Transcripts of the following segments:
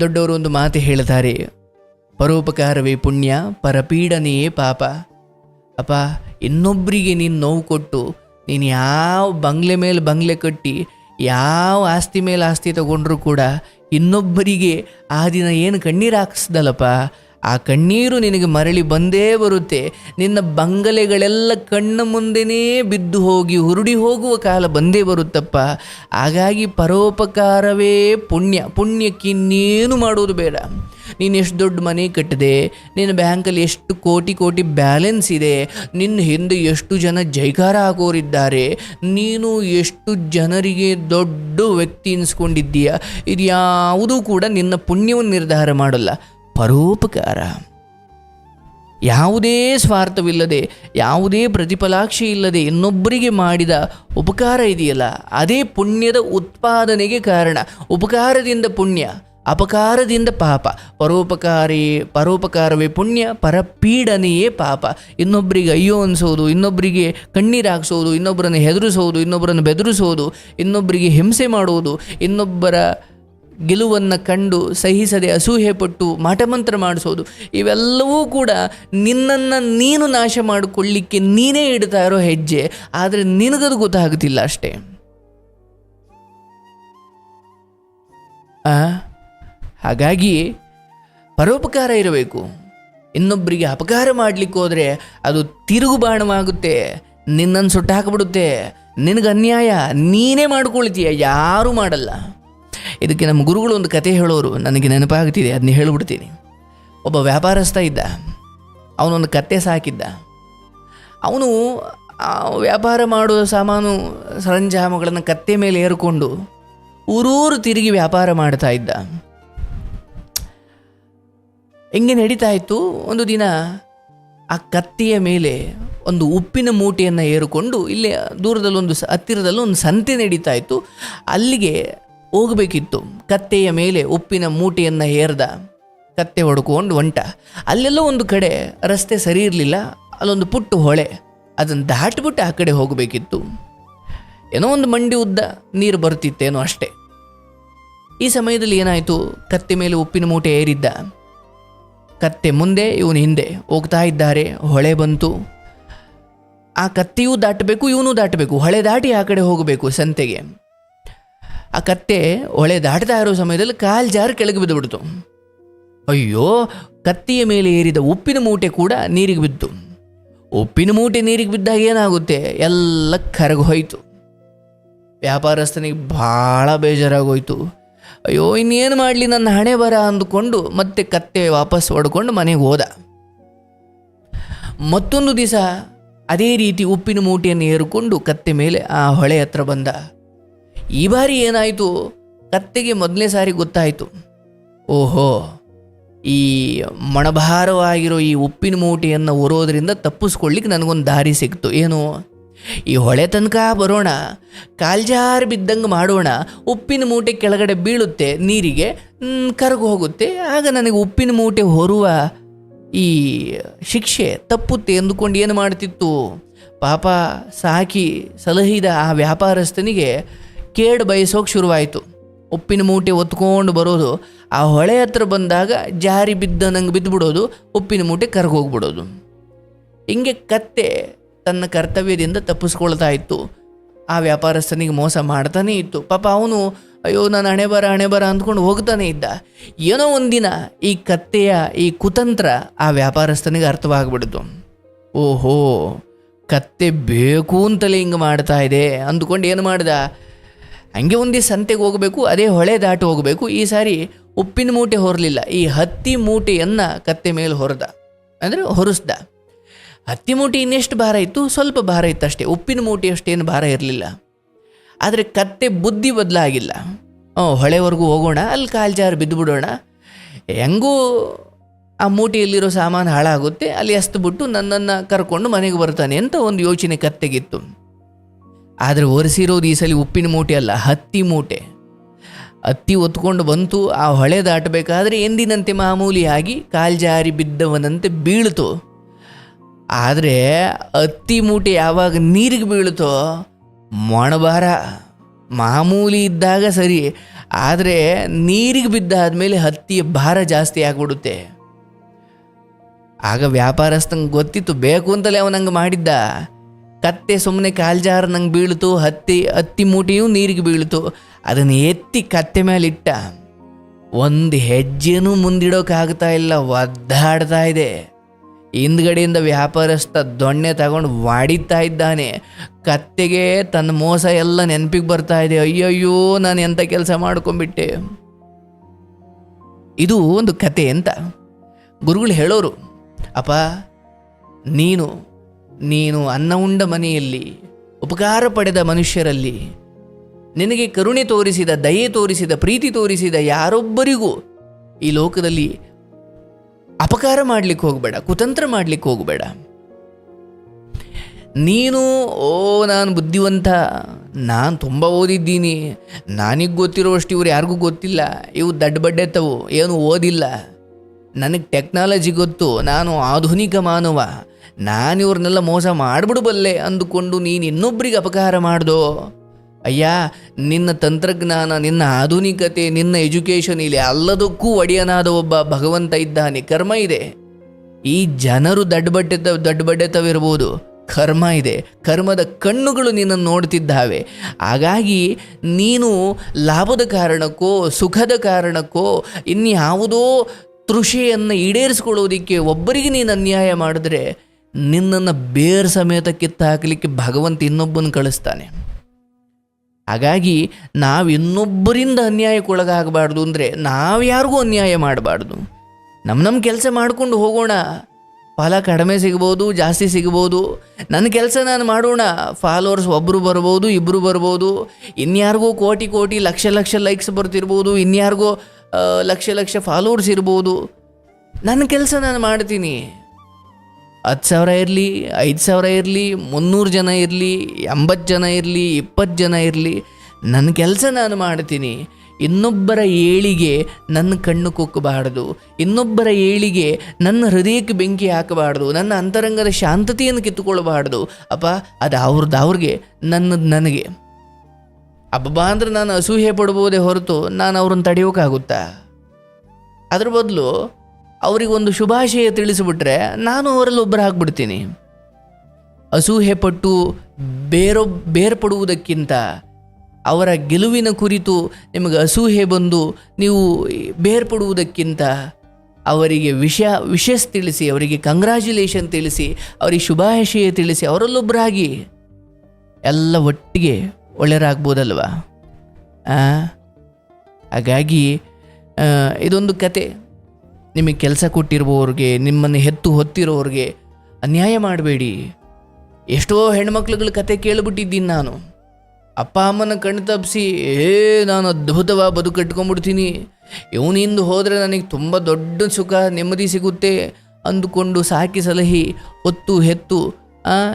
ದೊಡ್ಡವರು ಒಂದು ಮಾತು ಹೇಳ್ತಾರೆ ಪರೋಪಕಾರವೇ ಪುಣ್ಯ, ಪರಪೀಡನೆಯೇ ಪಾಪ. ಅಪ್ಪ ಇನ್ನೊಬ್ಬರಿಗೆ ನೀನು ನೋವು ಕೊಟ್ಟು, ನೀನು ಯಾವ ಬಂಗ್ಲೆ ಮೇಲೆ ಬಂಗ್ಲೆ ಕಟ್ಟಿ, ಯಾವ ಆಸ್ತಿ ಮೇಲೆ ಆಸ್ತಿ ತಗೊಂಡ್ರೂ ಕೂಡ, ಇನ್ನೊಬ್ಬರಿಗೆ ಆ ದಿನ ಏನು ಕಣ್ಣೀರು ಹಾಕಿಸ್ದಲ್ಲಪ್ಪ? ಆ ಕಣ್ಣೀರು ನಿನಗೆ ಮರಳಿ ಬಂದೇ ಬರುತ್ತೆ. ನಿನ್ನ ಬಂಗಲೆಗಳೆಲ್ಲ ಕಣ್ಣ ಮುಂದೆನೇ ಬಿದ್ದು ಹೋಗಿ ಹುರುಡಿ ಹೋಗುವ ಕಾಲ ಬಂದೇ ಬರುತ್ತಪ್ಪ. ಹಾಗಾಗಿ ಪರೋಪಕಾರವೇ ಪುಣ್ಯ. ಪುಣ್ಯಕ್ಕಿನ್ನೇನು ಮಾಡೋದು ಬೇಡ. ನೀನು ಎಷ್ಟು ದೊಡ್ಡ ಮನೆ ಕಟ್ಟಿದೆ, ನಿನ್ನ ಬ್ಯಾಂಕಲ್ಲಿ ಎಷ್ಟು ಕೋಟಿ ಕೋಟಿ ಬ್ಯಾಲೆನ್ಸ್ ಇದೆ, ನಿನ್ನ ಹಿಂದೆ ಎಷ್ಟು ಜನ ಜೈಕಾರ ಹಾಕೋರಿದ್ದಾರೆ ನೀನು ಎಷ್ಟು ಜನರಿಗೆ ದೊಡ್ಡ ವ್ಯಕ್ತಿ ಎನಿಸ್ಕೊಂಡಿದ್ದೀಯ ಇದು ಯಾವುದೂ ಕೂಡ ನಿನ್ನ ಪುಣ್ಯವನ್ನು ನಿರ್ಧಾರ ಮಾಡಲ್ಲ. ಪರೋಪಕಾರ ಯಾವುದೇ ಸ್ವಾರ್ಥವಿಲ್ಲದೆ, ಯಾವುದೇ ಪ್ರತಿಫಲಾಕ್ಷಿ ಇಲ್ಲದೆ ಇನ್ನೊಬ್ಬರಿಗೆ ಮಾಡಿದ ಉಪಕಾರ ಇದೆಯಲ್ಲ, ಅದೇ ಪುಣ್ಯದ ಉತ್ಪಾದನೆಗೆ ಕಾರಣ. ಉಪಕಾರದಿಂದ ಪುಣ್ಯ, ಅಪಕಾರದಿಂದ ಪಾಪ, ಪರೋಪಕಾರಿ, ಪರೋಪಕಾರವೇ ಪುಣ್ಯ, ಪರಪೀಡನೆಯೇ ಪಾಪ. ಇನ್ನೊಬ್ಬರಿಗೆ ಅಯ್ಯೋ ಅನಿಸೋದು ಇನ್ನೊಬ್ಬರಿಗೆ ಕಣ್ಣೀರು ಹಾಕ್ಸೋದು ಇನ್ನೊಬ್ಬರನ್ನು ಹೆದರಿಸೋದು ಇನ್ನೊಬ್ಬರನ್ನು ಬೆದರಿಸೋದು ಇನ್ನೊಬ್ಬರಿಗೆ ಹಿಂಸೆ ಮಾಡುವುದು ಇನ್ನೊಬ್ಬರ ಗೆಲುವನ್ನು ಕಂಡು ಸಹಿಸದೆ ಅಸೂಹೆ ಪಟ್ಟು ಮಾಟಮಂತ್ರ ಮಾಡಿಸೋದು, ಇವೆಲ್ಲವೂ ಕೂಡ ನಿನ್ನನ್ನು ನೀನು ನಾಶ ಮಾಡಿಕೊಳ್ಳಿಕ್ಕೆ ನೀನೇ ಇಡ್ತಾ ಇರೋ ಹೆಜ್ಜೆ. ಆದರೆ ನಿನಗದು ಗೊತ್ತಾಗುತ್ತಿಲ್ಲ ಅಷ್ಟೇ. ಹಾಗಾಗಿ ಪರೋಪಕಾರ ಇರಬೇಕು. ಇನ್ನೊಬ್ಬರಿಗೆ ಅಪಕಾರ ಮಾಡಲಿಕ್ಕೆ ಹೋದರೆ ಅದು ತಿರುಗು ಬಾಣವಾಗುತ್ತೆ ನಿನ್ನನ್ನು ಸುಟ್ಟು ಹಾಕಿಬಿಡುತ್ತೆ ನಿನಗೆ ಅನ್ಯಾಯ ನೀನೇ ಮಾಡ್ಕೊಳ್ತೀಯ, ಯಾರೂ ಮಾಡಲ್ಲ. ಇದಕ್ಕೆ ನಮ್ಮ ಗುರುಗಳು ಒಂದು ಕತೆ ಹೇಳೋರು ನನಗೆ ನೆನಪಾಗ್ತಿದೆ ಅದನ್ನ ಹೇಳಿಬಿಡ್ತೀನಿ. ಒಬ್ಬ ವ್ಯಾಪಾರಸ್ಥ ಇದ್ದ. ಅವನೊಂದು ಕತ್ತೆ ಸಾಕಿದ್ದ. ಅವನು ವ್ಯಾಪಾರ ಮಾಡುವ ಸಾಮಾನು, ಸರಂಜಾಮಗಳನ್ನು ಕತ್ತೆ ಮೇಲೆ ಏರಿಕೊಂಡು ಊರೂರು ತಿರುಗಿ ವ್ಯಾಪಾರ ಮಾಡ್ತಾ ಇದ್ದ. ಹೆಂಗೆ ನಡೀತಾ ಇತ್ತು. ಒಂದು ದಿನ ಆ ಕತ್ತಿಯ ಮೇಲೆ ಒಂದು ಉಪ್ಪಿನ ಮೂಟೆಯನ್ನು ಏರಿಕೊಂಡು, ಇಲ್ಲೇ ದೂರದಲ್ಲೊಂದು ಸ- ಹತ್ತಿರದಲ್ಲಿ ಒಂದು ಸಂತೆ ನಡೀತಾ ಇತ್ತು. ಅಲ್ಲಿಗೆ ಹೋಗಬೇಕಿತ್ತು. ಕತ್ತೆಯ ಮೇಲೆ ಉಪ್ಪಿನ ಮೂಟೆಯನ್ನು ಹೇರ್ದ ಕತ್ತೆ ಹೊಡ್ಕೊಂಡು ಹೊಂಟ. ಅಲ್ಲೆಲ್ಲೋ ಒಂದು ಕಡೆ ರಸ್ತೆ ಸರಿ ಇರಲಿಲ್ಲ. ಅಲ್ಲೊಂದು ಪುಟ್ಟು ಹೊಳೆ. ಅದನ್ನು ದಾಟ್ಬಿಟ್ಟು ಆ ಕಡೆ ಹೋಗಬೇಕಿತ್ತು. ಏನೋ ಒಂದು ಮಂಡಿ ಉದ್ದ ನೀರು ಬರ್ತಿತ್ತೇನೋ ಅಷ್ಟೇ. ಈ ಸಮಯದಲ್ಲಿ ಏನಾಯಿತು? ಕತ್ತೆ ಮೇಲೆ ಉಪ್ಪಿನ ಮೂಟೆ ಏರಿದ್ದ. ಕತ್ತೆ ಮುಂದೆ, ಇವನು ಹಿಂದೆ ಹೋಗ್ತಾ ಇದ್ದಾರೆ. ಹೊಳೆ ಬಂತು. ಆ ಕತ್ತೆಯೂ ದಾಟಬೇಕು, ಇವನು ದಾಟಬೇಕು. ಹೊಳೆ ದಾಟಿ ಆ ಕಡೆ ಹೋಗಬೇಕು ಸಂತೆಗೆ. ಆ ಕತ್ತೆ ಹೊಳೆ ದಾಟ್ತಾ ಇರೋ ಸಮಯದಲ್ಲಿ ಕಾಲು ಜಾರು ಕೆಳಗೆ ಬಿದ್ದುಬಿಡ್ತು. ಅಯ್ಯೋ, ಕತ್ತಿಯ ಮೇಲೆ ಏರಿದ ಉಪ್ಪಿನ ಮೂಟೆ ಕೂಡ ನೀರಿಗೆ ಬಿತ್ತು ಉಪ್ಪಿನ ಮೂಟೆ ನೀರಿಗೆ ಬಿದ್ದಾಗ ಏನಾಗುತ್ತೆ? ಎಲ್ಲ ಕರಗೋಯ್ತು ವ್ಯಾಪಾರಸ್ಥನಿಗೆ ಭಾಳ ಬೇಜಾರಾಗೋಯ್ತು. ಅಯ್ಯೋ, ಇನ್ನೇನು ಮಾಡಲಿ, ನನ್ನ ಹಣೆ ಬರ ಅಂದುಕೊಂಡು ಮತ್ತೆ ಕತ್ತೆ ವಾಪಸ್ ಹೊಡ್ಕೊಂಡು ಮನೆಗೆ ಹೋದ. ಮತ್ತೊಂದು ದಿವಸ ಅದೇ ರೀತಿ ಉಪ್ಪಿನ ಮೂಟೆಯನ್ನು ಏರುಕೊಂಡು ಕತ್ತೆ ಮೇಲೆ ಆ ಹೊಳೆ ಹತ್ರ ಬಂದ. ಈ ಬಾರಿ ಏನಾಯಿತು? ಕತ್ತೆಗೆ ಮೊದಲನೇ ಸಾರಿ ಗೊತ್ತಾಯಿತು. ಓಹೋ, ಈ ಮಣಭಾರವಾಗಿರೋ ಈ ಉಪ್ಪಿನ ಮೂಟೆಯನ್ನು ಹೊರೋದ್ರಿಂದ ತಪ್ಪಿಸ್ಕೊಳ್ಳಿಕ್ಕೆ ನನಗೊಂದು ದಾರಿ ಸಿಕ್ತು. ಏನು? ಈ ಹೊಳೆ ತನಕ ಬರೋಣ, ಕಾಲ್ಜಾರ್ ಬಿದ್ದಂಗೆ ಮಾಡೋಣ, ಉಪ್ಪಿನ ಮೂಟೆ ಕೆಳಗಡೆ ಬೀಳುತ್ತೆ, ನೀರಿಗೆ ಕರಗು ಹೋಗುತ್ತೆ, ಆಗ ನನಗೆ ಉಪ್ಪಿನ ಮೂಟೆ ಹೊರುವ ಈ ಶಿಕ್ಷೆ ತಪ್ಪುತ್ತೆ ಎಂದುಕೊಂಡು ಏನು ಮಾಡ್ತಿತ್ತು? ಪಾಪ ಸಾಕಿ ಸಲಹಿದ ಆ ವ್ಯಾಪಾರಸ್ಥನಿಗೆ ಕೇಡು ಬಯಸೋಕೆ ಶುರುವಾಯಿತು. ಉಪ್ಪಿನ ಮೂಟೆ ಒತ್ಕೊಂಡು ಬರೋದು, ಆ ಹೊಳೆ ಹತ್ರ ಬಂದಾಗ ಜಾರಿ ಬಿದ್ದ ನಂಗೆ ಬಿದ್ದುಬಿಡೋದು, ಉಪ್ಪಿನ ಮೂಟೆ ಕರ್ಗೋಗ್ಬಿಡೋದು. ಹಿಂಗೆ ಕತ್ತೆ ತನ್ನ ಕರ್ತವ್ಯದಿಂದ ತಪ್ಪಿಸ್ಕೊಳ್ತಾ ಇತ್ತು. ಆ ವ್ಯಾಪಾರಸ್ಥನಿಗೆ ಮೋಸ ಮಾಡ್ತಾನೆ ಇತ್ತು. ಪಾಪ ಅವನು, ಅಯ್ಯೋ, ನಾನು ಹಣೆ ಬರ ಹಣೆ ಬರ ಅಂದ್ಕೊಂಡು ಹೋಗ್ತಾನೆ ಇದ್ದ. ಏನೋ ಒಂದಿನ ಈ ಕತ್ತೆಯ ಈ ಕುತಂತ್ರ ಆ ವ್ಯಾಪಾರಸ್ಥನಿಗೆ ಅರ್ಥವಾಗ್ಬಿಡ್ತು. ಓಹೋ, ಕತ್ತೆ ಬೇಕು ಅಂತಲೇ ಹಿಂಗೆ ಮಾಡ್ತಾ ಇದೆ. ಅಂದ್ಕೊಂಡು ಏನು ಮಾಡ್ದ? ಹಂಗೆ ಒಂದೇ ಸಂತೆಗೆ ಹೋಗಬೇಕು, ಅದೇ ಹೊಳೆ ದಾಟಿ ಹೋಗಬೇಕು. ಈ ಸಾರಿ ಉಪ್ಪಿನ ಮೂಟೆ ಹೊರಲಿಲ್ಲ, ಈ ಹತ್ತಿ ಮೂಟೆಯನ್ನು ಕತ್ತೆ ಮೇಲೆ ಹೊರದ, ಅಂದರೆ ಹೊರಿಸ್ದ. ಹತ್ತಿ ಮೂಟೆ ಇನ್ನೆಷ್ಟು ಭಾರ ಇತ್ತು? ಸ್ವಲ್ಪ ಭಾರ ಇತ್ತು ಅಷ್ಟೇ, ಉಪ್ಪಿನ ಮೂಟೆ ಅಷ್ಟೇನು ಭಾರ ಇರಲಿಲ್ಲ. ಆದರೆ ಕತ್ತೆ ಬುದ್ಧಿ ಬದಲಾಗಿಲ್ಲ. ಹೊಳೆವರೆಗೂ ಹೋಗೋಣ, ಅಲ್ಲಿ ಕಾಲ್ಜಾರು ಬಿದ್ದು ಬಿಡೋಣ ಹೆಂಗೂ ಆ ಮೂಟೆಯಲ್ಲಿರೋ ಸಾಮಾನು ಹಾಳಾಗುತ್ತೆ, ಅಲ್ಲಿ ಬಿಟ್ಟು ನನ್ನನ್ನು ಕರ್ಕೊಂಡು ಮನೆಗೆ ಬರ್ತಾನೆ ಅಂತ ಒಂದು ಯೋಚನೆ ಕತ್ತೆಗಿತ್ತು. ಆದರೆ ಒರೆಸಿರೋದು ಈ ಸಲ ಉಪ್ಪಿನ ಮೂಟೆ ಅಲ್ಲ, ಹತ್ತಿ ಮೂಟೆ. ಹತ್ತಿ ಒತ್ಕೊಂಡು ಬಂತು, ಆ ಹೊಳೆ ದಾಟಬೇಕಾದ್ರೆ ಎಂದಿನಂತೆ ಮಾಮೂಲಿಯಾಗಿ ಕಾಲ್ಜಾರಿ ಬಿದ್ದವನಂತೆ ಬೀಳ್ತು. ಆದರೆ ಹತ್ತಿ ಮೂಟೆ ಯಾವಾಗ ನೀರಿಗೆ ಬೀಳ್ತೋ, ಮೊಣಬಾರ. ಮಾಮೂಲಿ ಇದ್ದಾಗ ಸರಿ, ಆದರೆ ನೀರಿಗೆ ಬಿದ್ದಾದ ಮೇಲೆ ಹತ್ತಿಯ ಭಾರ ಜಾಸ್ತಿ ಆಗಿಬಿಡುತ್ತೆ. ಆಗ ವ್ಯಾಪಾರಸ್ಥಂಗೆ ಗೊತ್ತಿತ್ತು, ಬೇಕು ಅಂತಲೇ ಅವನಂಗೆ ಮಾಡಿದ್ದ. ಕತ್ತೆ ಸುಮ್ಮನೆ ಕಾಲ್ಜಾರ ನಂಗೆ ಬೀಳ್ತು, ಹತ್ತಿ ಹತ್ತಿ ಮೂಟಿಯೂ ನೀರಿಗೆ ಬೀಳ್ತು. ಅದನ್ನು ಎತ್ತಿ ಕತ್ತೆ ಮೇಲೆ ಇಟ್ಟ. ಒಂದು ಹೆಜ್ಜೆನೂ ಮುಂದಿಡೋಕ್ಕಾಗ್ತಾ ಇಲ್ಲ, ಒದ್ದಾಡ್ತಾ ಇದೆ. ಹಿಂದ್ಗಡೆಯಿಂದ ವ್ಯಾಪಾರಸ್ಥ ದೊಣ್ಣೆ ತಗೊಂಡು ವಾಡಿತಾ ಇದ್ದಾನೆ. ಕತ್ತೆಗೆ ತನ್ನ ಮೋಸ ಎಲ್ಲ ನೆನಪಿಗೆ ಬರ್ತಾ ಇದೆ. ಅಯ್ಯಯ್ಯೋ, ನಾನು ಎಂಥ ಕೆಲಸ ಮಾಡ್ಕೊಂಬಿಟ್ಟೆ. ಇದು ಒಂದು ಕತೆ ಅಂತ ಗುರುಗಳು ಹೇಳೋರು. ಅಪ್ಪ, ನೀನು ನೀನು ಅನ್ನ ಉಂಡ ಮನೆಯಲ್ಲಿ, ಉಪಕಾರ ಪಡೆದ ಮನುಷ್ಯರಲ್ಲಿ, ನಿನಗೆ ಕರುಣೆ ತೋರಿಸಿದ, ದಯೆ ತೋರಿಸಿದ, ಪ್ರೀತಿ ತೋರಿಸಿದ ಯಾರೊಬ್ಬರಿಗೂ ಈ ಲೋಕದಲ್ಲಿ ಅಪಕಾರ ಮಾಡಲಿಕ್ಕೆ ಹೋಗಬೇಡ, ಕುತಂತ್ರ ಮಾಡಲಿಕ್ಕೆ ಹೋಗಬೇಡ. ನೀನು, ಓ, ನಾನು ಬುದ್ಧಿವಂತ, ನಾನು ತುಂಬ ಓದಿದ್ದೀನಿ, ನನಗೆ ಗೊತ್ತಿರೋಷ್ಟು ಇವ್ರು ಯಾರಿಗೂ ಗೊತ್ತಿಲ್ಲ ಇವು ದಡ್ಡ ಬಡ್ಡೆತ್ತವು, ಏನು ಓದಿಲ್ಲ. ನನಗೆ ಟೆಕ್ನಾಲಜಿ ಗೊತ್ತು, ನಾನು ಆಧುನಿಕ ಮಾನವ ನಾನು ಇವ್ರನ್ನೆಲ್ಲ ಮೋಸ ಮಾಡಿಬಿಡಬಲ್ಲೆ ಅಂದುಕೊಂಡು ನೀನು ಇನ್ನೊಬ್ಬರಿಗೆ ಅಪಕಾರ ಮಾಡ್ದೋ? ಅಯ್ಯ, ನಿನ್ನ ತಂತ್ರಜ್ಞಾನ, ನಿನ್ನ ಆಧುನಿಕತೆ, ನಿನ್ನ ಎಜುಕೇಷನ್ ಇಲ್ಲಿ ಎಲ್ಲದಕ್ಕೂ ಒಡೆಯನಾದ ಒಬ್ಬ ಭಗವಂತ ಇದ್ದಾನೆ. ಕರ್ಮ ಇದೆ. ಈ ಜನರು ದಡ್ಡ ದಡ್ಬಡ್ಡೆತವಿರ್ಬೋದು. ಕರ್ಮ ಇದೆ. ಕರ್ಮದ ಕಣ್ಣುಗಳು ನಿನ್ನನ್ನು ನೋಡ್ತಿದ್ದಾವೆ. ಹಾಗಾಗಿ ನೀನು ಲಾಭದ ಕಾರಣಕ್ಕೋ, ಸುಖದ ಕಾರಣಕ್ಕೋ, ಇನ್ಯಾವುದೋ ತೃಷಿಯನ್ನು ಈಡೇರಿಸ್ಕೊಳ್ಳೋದಕ್ಕೆ ಒಬ್ಬರಿಗೆ ನೀನು ಅನ್ಯಾಯ ಮಾಡಿದ್ರೆ ನಿನ್ನನ್ನು ಬೇರ್ ಸಮೇತ ಕಿತ್ತು ಹಾಕಲಿಕ್ಕೆ ಭಗವಂತ ಇನ್ನೊಬ್ಬನ ಕಳಿಸ್ತಾನೆ. ಹಾಗಾಗಿ ನಾವು ಇನ್ನೊಬ್ಬರಿಂದ ಅನ್ಯಾಯಕ್ಕೊಳಗಾಗಬಾರ್ದು ಅಂದರೆ ನಾವು ಯಾರಿಗೂ ಅನ್ಯಾಯ ಮಾಡಬಾರ್ದು. ನಮ್ಮ ನಮ್ಮ ಕೆಲಸ ಮಾಡಿಕೊಂಡು ಹೋಗೋಣ. ಫಲ ಕಡಿಮೆ ಸಿಗ್ಬೋದು, ಜಾಸ್ತಿ ಸಿಗ್ಬೋದು. ನನ್ನ ಕೆಲಸ ನಾನು ಮಾಡೋಣ. ಫಾಲೋವರ್ಸ್ ಒಬ್ಬರು ಬರ್ಬೋದು ಇಬ್ಬರು ಬರ್ಬೋದು. ಇನ್ಯಾರಿಗೋ ಕೋಟಿ ಕೋಟಿ, ಲಕ್ಷ ಲಕ್ಷ ಲೈಕ್ಸ್ ಬರ್ತಿರ್ಬೋದು. ಇನ್ಯಾರಿಗೋ ಲಕ್ಷ ಲಕ್ಷ ಫಾಲೋವರ್ಸ್ ಇರ್ಬೋದು. ನನ್ನ ಕೆಲಸ ನಾನು ಮಾಡ್ತೀನಿ. ಹತ್ತು ಸಾವಿರ ಇರಲಿ, ಐದು ಸಾವಿರ ಇರಲಿ, ಮುನ್ನೂರು ಜನ ಇರಲಿ, ಎಂಬತ್ತು ಜನ ಇರಲಿ, ಇಪ್ಪತ್ತು ಜನ ಇರಲಿ, ನನ್ನ ಕೆಲಸ ನಾನು ಮಾಡ್ತೀನಿ. ಇನ್ನೊಬ್ಬರ ಏಳಿಗೆ ನನ್ನ ಕಣ್ಣು ಕುಕ್ಕಬಾರ್ದು. ಇನ್ನೊಬ್ಬರ ಏಳಿಗೆ ನನ್ನ ಹೃದಯಕ್ಕೆ ಬೆಂಕಿ ಹಾಕಬಾರ್ದು. ನನ್ನ ಅಂತರಂಗದ ಶಾಂತತೆಯನ್ನು ಕಿತ್ತುಕೊಳ್ಳಬಾರ್ದು. ಅಪ್ಪ, ಅದು ಅವ್ರದ್ದು ಅವ್ರಿಗೆ, ನನ್ನದು ನನಗೆ. ಅಬ್ಬಬ್ಬಾ ಅಂದ್ರೆ ನಾನು ಅಸೂಹೆ ಪಡ್ಬೋದೇ ಹೊರತು ನಾನು ಅವ್ರನ್ನ ತಡೆಯೋಕ್ಕಾಗುತ್ತಾ ಅದ್ರ ಬದಲು ಅವರಿಗೊಂದು ಶುಭಾಶಯ ತಿಳಿಸಿಬಿಟ್ರೆ ನಾನು ಅವರಲ್ಲಿ ಒಬ್ಬರು ಹಾಕ್ಬಿಡ್ತೀನಿ ಅಸೂಹೆ ಪಟ್ಟು ಬೇರೊ, ಬೇರ್ಪಡುವುದಕ್ಕಿಂತ ಅವರ ಗೆಲುವಿನ ಕುರಿತು ನಿಮಗೆ ಅಸೂಹೆ ಬಂದು ನೀವು ಬೇರ್ಪಡುವುದಕ್ಕಿಂತ ಅವರಿಗೆ ವಿಷ ವಿಶಸ್ ತಿಳಿಸಿ, ಅವರಿಗೆ ಕಂಗ್ರ್ಯಾಚುಲೇಷನ್ ತಿಳಿಸಿ, ಅವರಿಗೆ ಶುಭಾಶಯ ತಿಳಿಸಿ ಅವರಲ್ಲೊಬ್ಬರಾಗಿ ಎಲ್ಲ ಒಟ್ಟಿಗೆ ಒಳ್ಳೆಯರಾಗ್ಬೋದಲ್ವಾ? ಹಾಗಾಗಿ ಇದೊಂದು ಕತೆ. ನಿಮಗೆ ಕೆಲಸ ಕೊಟ್ಟಿರುವವ್ರಿಗೆ, ನಿಮ್ಮನ್ನು ಹೆತ್ತು ಹೊತ್ತಿರೋರಿಗೆ ಅನ್ಯಾಯ ಮಾಡಬೇಡಿ. ಎಷ್ಟೋ ಹೆಣ್ಮಕ್ಳುಗಳ ಕತೆ ಕೇಳಿಬಿಟ್ಟಿದ್ದೀನಿ ನಾನು. ಅಪ್ಪ ಅಮ್ಮನ ಕಣ್ಣು ತಪ್ಪಿಸಿ, ಏ, ನಾನು ಅದ್ಭುತವಾಗಿ ಬದುಕು ಕಟ್ಕೊಂಡ್ಬಿಡ್ತೀನಿ. ಇವನಿಂದ ಹೋದರೆ ನನಗೆ ತುಂಬ ದೊಡ್ಡ ಸುಖ, ನೆಮ್ಮದಿ ಸಿಗುತ್ತೆ ಅಂದುಕೊಂಡು ಸಾಕಿ ಸಲಹಿ, ಹೊತ್ತು ಹೆತ್ತು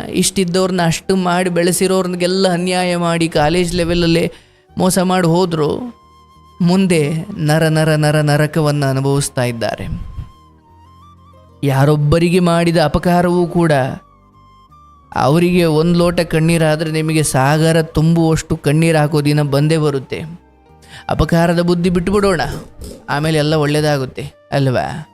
ಇಷ್ಟಿದ್ದವ್ರನ್ನ ಅಷ್ಟು ಮಾಡಿ ಬೆಳೆಸಿರೋರ್ನಿಗೆಲ್ಲ ಅನ್ಯಾಯ ಮಾಡಿ ಕಾಲೇಜ್ ಲೆವೆಲಲ್ಲೇ ಮೋಸ ಮಾಡಿ ಹೋದರು. ಮುಂದೆ ನರ ನರ ನರ ನರಕವನ್ನು ಅನುಭವಿಸ್ತಾ ಇದ್ದಾರೆ. ಯಾರೊಬ್ಬರಿಗೆ ಮಾಡಿದ ಅಪಕಾರವೂ ಕೂಡ ಅವರಿಗೆ ಒಂದು ಲೋಟ ಕಣ್ಣೀರಾದರೆ ನಿಮಗೆ ಸಾಗರ ತುಂಬುವಷ್ಟು ಕಣ್ಣೀರು ಹಾಕೋ ದಿನ ಬಂದೇ ಬರುತ್ತೆ. ಅಪಕಾರದ ಬುದ್ಧಿ ಬಿಟ್ಟುಬಿಡೋಣ ಆಮೇಲೆ ಎಲ್ಲ ಒಳ್ಳೆಯದಾಗುತ್ತೆ ಅಲ್ವಾ?